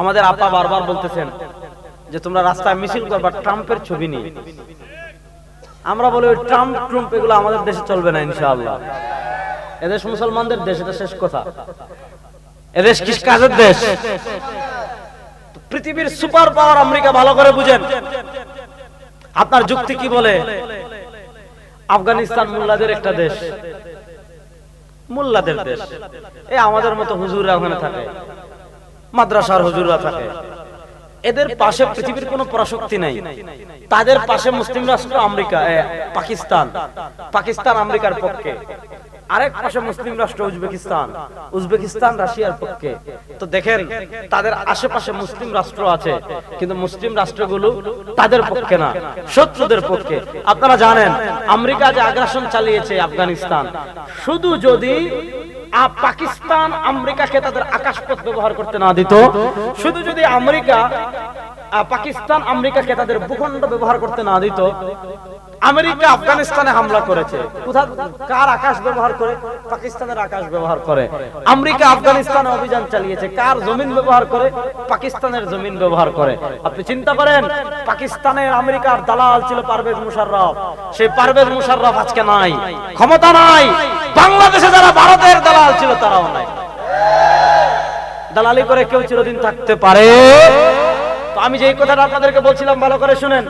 আমাদের আপা বারবার বলতেছেন যে তোমরা রাস্তায় মিছিল করবা, ট্রাম্পের ছবি নিয়ে। আমরা বলি, ওই ট্রাম্প, ট্রুম্প, এগুলো আমাদের দেশে চলবে না, ইনশাআল্লাহ। এদেশ মুসলমানদের দেশ, এটা শেষ কথা। এদেশ কিস কাজের দেশ? পৃথিবীর সুপার পাওয়ার আমেরিকা ভালো করে বুঝেন। আপনার যুক্তি কি বলে? আফগানিস্তান মোল্লাদের একটা দেশ। মোল্লাদের দেশ। এই আমাদের মতো হুজুররা ওখানে থাকে। মাদ্রাসার হুজুররা থাকে। এদের পাশে পৃথিবীর কোনো পরাশক্তি নাই। তাদের পাশে মুসলিম রাষ্ট্র আমেরিকা পাকিস্তান। পাকিস্তান আমেরিকার পক্ষে। আরেক পাশে মুসলিম রাষ্ট্র উজবেকিস্তান। উজবেকিস্তান রাশিয়ার পক্ষে। তো দেখেন, তাদের আশেপাশে মুসলিম রাষ্ট্র আছে, কিন্তু মুসলিম রাষ্ট্রগুলো তাদের পক্ষে না, শত্রুদের পক্ষে। আপনারা জানেন, আমেরিকা যে আগ্রাসন চালিয়েছে আফগানিস্তান। শুধু যদি পাকিস্তান আমেরিকাকে তাদের আকাশপথ ব্যবহার করতে না দিত। শুধু যদি আমেরিকা পাকিস্তান আমেরিকাকে তাদের ভূখণ্ড ব্যবহার করতে না দিত, আমেরিকা আফগানিস্তানে হামলা করেছে। কার আকাশ ব্যবহার করে? পাকিস্তানের আকাশ ব্যবহার করে। আমেরিকা আফগানিস্তানে অভিযান চালিয়েছে। কার জমিন ব্যবহার করে? পাকিস্তানের জমিন ব্যবহার করে। আপনি চিন্তা করেন, পাকিস্তানের আমেরিকার দালাল ছিল পারভেজ মুশাররফ। সেই পারভেজ মুশাররফ আজকে নাই। ক্ষমতা নাই। বাংলাদেশে যারা ভারতের দালাল ছিল, তারাও নাই। দালালি করে কেউ চিরদিন থাকতে পারে। তো আমি যে কথাটা আপনাদেরকে বলছিলাম, ভালো করে শুনেন।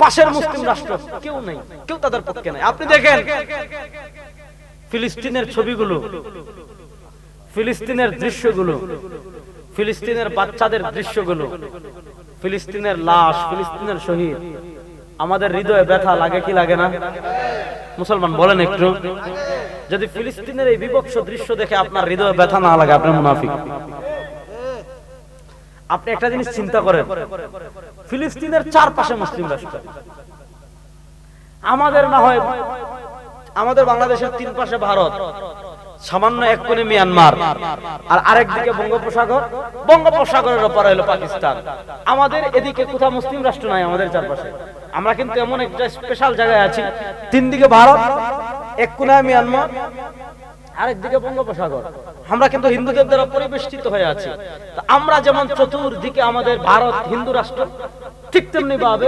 পাশের মুসলিম রাষ্ট্র কেউ নেই, কেউ তাদের পক্ষে নাই। আপনি দেখেন, ফিলিস্তিনের ছবিগুলো, ফিলিস্তিনের দৃশ্যগুলো, ফিলিস্তিনের বাচ্চাদের দৃশ্যগুলো, ফিলিস্তিনের লাশ, ফিলিস্তিনের শহীদ। আমাদের হৃদয়ে ব্যথা লাগে কি লাগে না? মুসলমান, বলেন একটু। যদি ফিলিস্তিনের এই বিভৎস দৃশ্য দেখে আপনার হৃদয়ে ব্যথা না লাগে আপনার মুনাফিক। আপনি একটা জিনিস চিন্তা করেন। ফিলিস্তিনের চারপাশে মুসলিম রাষ্ট্র। আমাদের না হয় আমাদের বাংলাদেশের তিন পাশে ভারত, সামান্য এক কোণে মিয়ানমার, আর আরেক দিকে বঙ্গোপসাগর। বঙ্গোপসাগরের ওপরে হলো পাকিস্তান। আমাদের এদিকে কোথাও মুসলিম রাষ্ট্র নাই আমাদের চারপাশে। আমরা কিন্তু এমন একটা স্পেশাল জায়গায় আছি। তিন দিকে ভারত, এক কোণায় মিয়ানমার, আরেকদিকে বঙ্গোপসাগর। আমরা কিন্তু হিন্দুদের দ্বারা পরিবেষ্টিত হয়ে আছি। আমরা যেমন চতুর্দিকে আমাদের ভারত হিন্দু রাষ্ট্র, ঠিক তেমনি ভাবে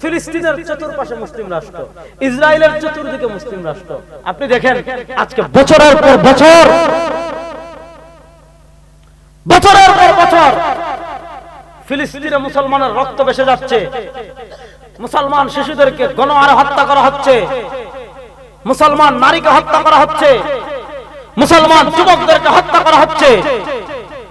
ফিলিস্তিনের চতুর্পাশে মুসলিম রাষ্ট্র, ইসরায়েলের চতুর্দিকে মুসলিম রাষ্ট্র। আপনি দেখেন, আজকে বছরের পর বছর, বছরের পর বছর ফিলিস্তিনে মুসলমানের রক্ত বেসে যাচ্ছে। মুসলমান শিশুদেরকে গণ আর হত্যা করা হচ্ছে। মুসলমান নারীকে হত্যা করা হচ্ছে। মুসলমান যুবকদেরকে হত্যা করা হচ্ছে।